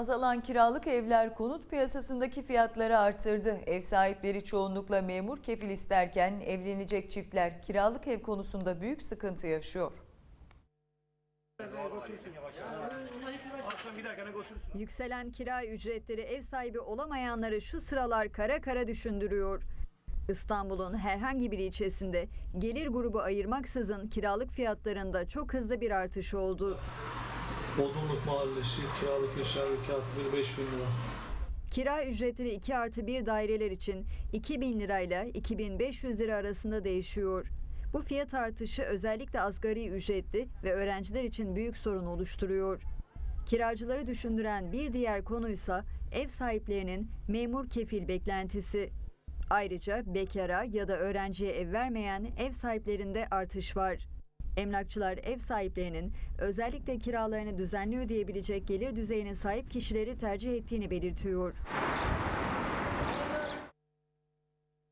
Azalan kiralık evler konut piyasasındaki fiyatları artırdı. Ev sahipleri çoğunlukla memur kefil isterken evlenecek çiftler kiralık ev konusunda büyük sıkıntı yaşıyor. Yükselen kira ücretleri ev sahibi olamayanları şu sıralar kara kara düşündürüyor. İstanbul'un herhangi bir ilçesinde gelir grubu ayırmaksızın kiralık fiyatlarında çok hızlı bir artış oldu. Bodrumluk Mahallesi kiralık eşya ve kağıt 5000 lira. Kira ücretleri 2 artı 1 daireler için 2000 lirayla 2500 lira arasında değişiyor. Bu fiyat artışı özellikle asgari ücretli ve öğrenciler için büyük sorun oluşturuyor. Kiracıları düşündüren bir diğer konuysa ev sahiplerinin memur kefil beklentisi. Ayrıca bekara ya da öğrenciye ev vermeyen ev sahiplerinde artış var. Emlakçılar ev sahiplerinin özellikle kiralarını düzenli ödeyebilecek gelir düzeyine sahip kişileri tercih ettiğini belirtiyor.